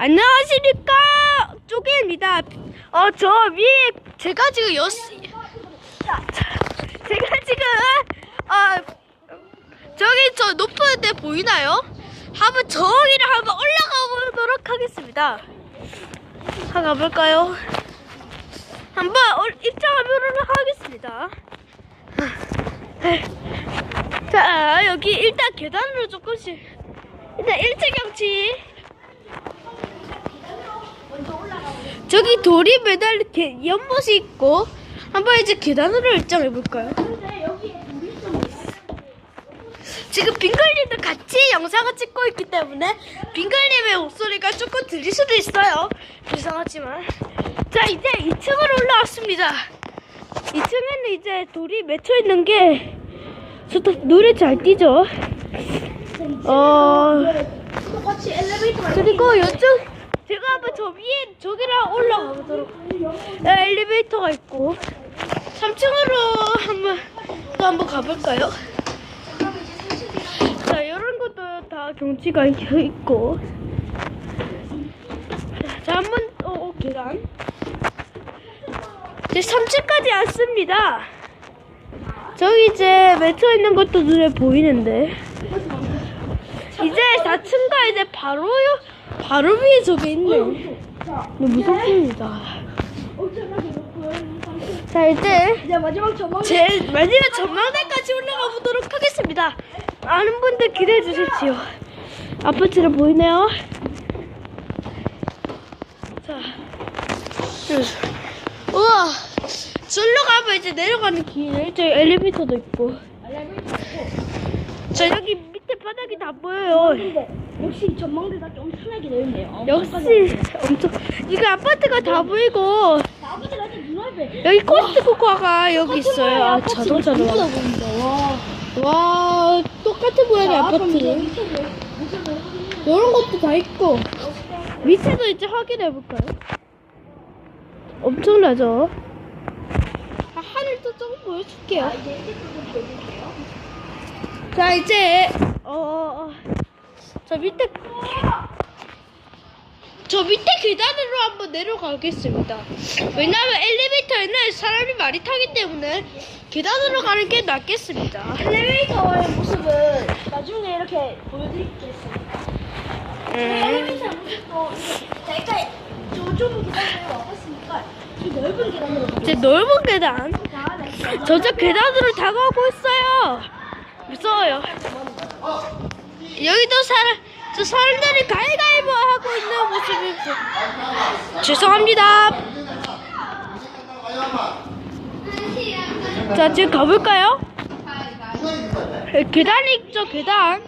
안녕하십니까 쪼개입니다. 어 저 위에 제가 지금 여 제가 지금 아 저기 저 높은 데 보이나요? 한번 저기를 한번 올라가 보도록 하겠습니다. 한번 가볼까요? 한번 올- 입장하도록 하겠습니다. 자 여기 일단 계단으로 조금씩 일단 일제 경치 저기 돌이 매달 게 연못이 있고 한번 이제 계단으로 일정해 볼까요? 지금 빙글님도 같이 영상을 찍고 있기 때문에 빙글님의 목소리가 조금 들릴 수도 있어요. 죄송하지만 자 이제 2층으로 올라왔습니다. 2층에는 이제 돌이 맺혀 있는 게 좋다 눈에 잘 띄죠. 어 그리고 이쪽 저기랑 올라가 보도록. 네, 엘리베이터가 있고. 3층으로 한번 또 한번 가볼까요? 자 이런 것도 다 경치가 있고. 자 한번 어, 어 계단. 이제 3층까지 왔습니다. 저기 이제 맺혀 있는 것도 눈에 보이는데. 이제 4층과 이제 바로 요- 바로 위에 저게 있네. 너무 무섭습니다. 자 이제 이제 마지막 전망. 제 마지막 전망대까지 올라가 보도록 하겠습니다. 많은 분들 기대해 주십시오. 아파트를 보이네요. 자, 우와, 절로 가면 이제 내려가는 길. 저 엘리베이터도 있고. 저 여기 바닥이 다 보여요. 근데 역시 좀 편하게 넓네요. 역시 엄청 이거 아파트가 다 보이고 아버지가 좀 눈앞에. 여기 코스트코가 여기 있어요. 아, 자동차로 와. 와. 와 똑같은 모양의 아파트를 이런 것도 다 있고 밑에도 이제 확인해 볼까요? 엄청나죠? 아, 하늘도 조금 보여줄게요. 자 이제 어. 저 밑에 저 밑에 계단으로 한번 내려가겠습니다. 왜냐하면 엘리베이터에는 사람이 많이 타기 때문에 계단으로 가는 게 낫겠습니다. 엘리베이터의 모습은 나중에 이렇게 보여드리겠습니다. 음. 엘리베이터의 모습도 이렇게 제가 저 좁은 계단으로 와봤으니까 이 넓은 계단으로 이제 넓은 계단. 가야 저쪽 계단으로 다가오고 있어요. 무서워요. 여기도 사람, 저 사람들이 가위가위보 하고 있는 모습이 보- 죄송합니다. 자, 지금 가볼까요? 계단이 있죠, 계단.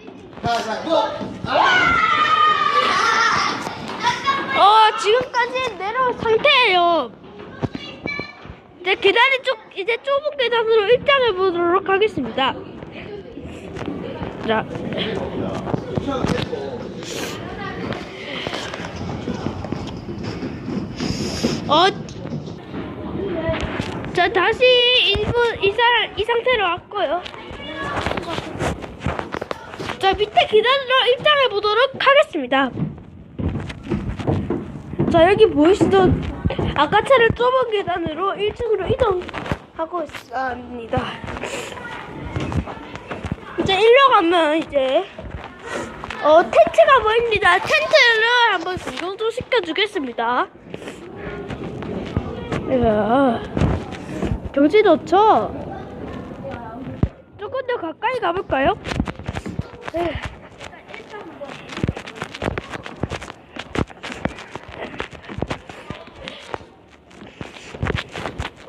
어, 지금까지 내려온 상태예요. 이제 계단이 쭉, 이제 좁은 계단으로 입장해 보도록 하겠습니다. 자. 어. 자, 다시 인부, 이 사람, 이 상태로 왔고요. 자, 밑에 계단으로 입장해 보도록 하겠습니다. 자, 여기 보이시죠? 아까처럼 좁은 계단으로 1층으로 이동하고 있습니다. 이제 일로 가면 이제 어 텐트가 보입니다. 텐트를 한번 구경 좀 시켜주겠습니다. 이야, 경치 좋죠? 조금 더 가까이 가볼까요? 네.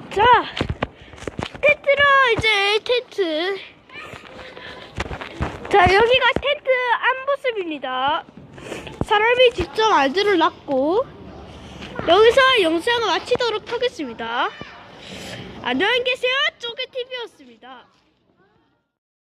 자, 텐트로 이제 텐트. 자, 여기가 텐트 안모습입니다. 사람이 직접 알들을 놨고, 여기서 영상을 마치도록 하겠습니다. 안녕히 계세요. 쪼개TV였습니다.